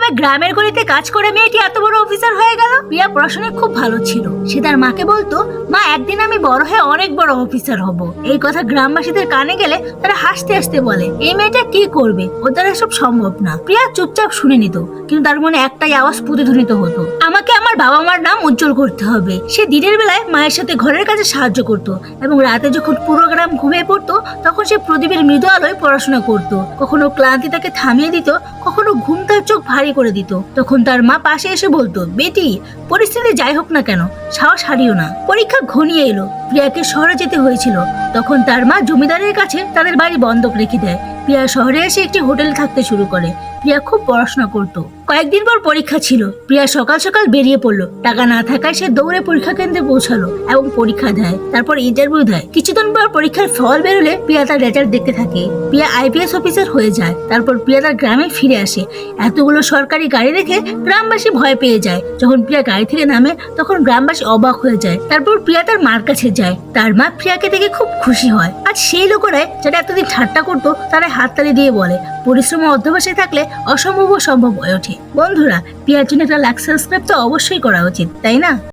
কীভাবে গ্রামের গলিতে কাজ করে মেয়েটি এত বড় অফিসার প্রিয়া পড়াশোনায় খুব ভালো ছিল। সে তার মাকে বলতো, মা, একদিন আমি বড় হয়ে অনেক বড় অফিসার হব। এই কথা গ্রামবাসীদের কানে গেলে তারা হাসতে হাসতে বলে, এই মেয়েটা কি করবে? ও দ্বারা সব সম্ভব না। প্রিয়া চুপচাপ শুনে নিত, কিন্তু তার মনে একটাই আওয়াজ প্রতিধ্বনিত হতো, আমাকে আমার বাবা মার নাম উজ্জ্বল করতে হবে। সে দিনের বেলায় মায়ের সাথে ঘরের কাজে সাহায্য করত এবং রাতে যখন পুরো গ্রাম ঘুমিয়ে পড়তো, তখন সে প্রদীপের মৃদু আলোয় পড়াশোনা করত। কখনো ক্লান্তি তাকে থামিয়ে দিত, কখনো ঘুম তার চোখ ভারী করে দিত। তখন তার মা পাশে এসে বলতো, বেটি পরিস্থিতি যাই হোক না কেন, সাহস হারিও না। পরীক্ষা ঘনিয়ে এলো। প্রিয়াকে শহরে যেতে হয়েছিল। তখন তার মা জমিদারের কাছে তাদের বাড়ি বন্ধক রেখে দেয়। প্রিয়া শহরে এসে একটি হোটেল থাকতে শুরু করে। প্রিয়া খুব পড়াশোনা করত। কয়েকদিন পর পরীক্ষা ছিল। প্রিয়া সকাল সকাল বেরিয়ে পড়ল। টাকা না থাকায় সে দৌড়ে পরীক্ষা কেন্দ্রে পৌঁছালো এবং পরীক্ষা দেয়, তারপর ইন্টারভিউ দেয়। কিছুদিন পর পরীক্ষার ফল বেরোলে প্রিয়া তার রেজাল্ট দেখতে থাকে। প্রিয়া আইপিএস অফিসার হয়ে যায়, তারপর প্রিয়া তার গ্রামে ফিরে আসে। এতগুলো সরকারি গাড়ি দেখে গ্রামবাসী ভয় পেয়ে যায়। যখন প্রিয়া গাড়ি থেকে নামে, তখন গ্রামবাসী অবাক হয়ে যায়। তারপর প্রিয়া তার মার কাছে যায়। তার মা প্রিয়াকে দেখে খুব খুশি হয়। আর সেই লোকেরাই যারা এতদিন ঠাট্টা করতো, তারা হাততালি দিয়ে বলে, পরিশ্রম ও অধ্যবসায় থাকলে অসম্ভব সম্ভব হয়ে ওঠে। বন্ধুরা পিয়ার জন্য একটা লাইক সাবস্ক্রাইব তো অবশ্যই করা উচিত তাই না?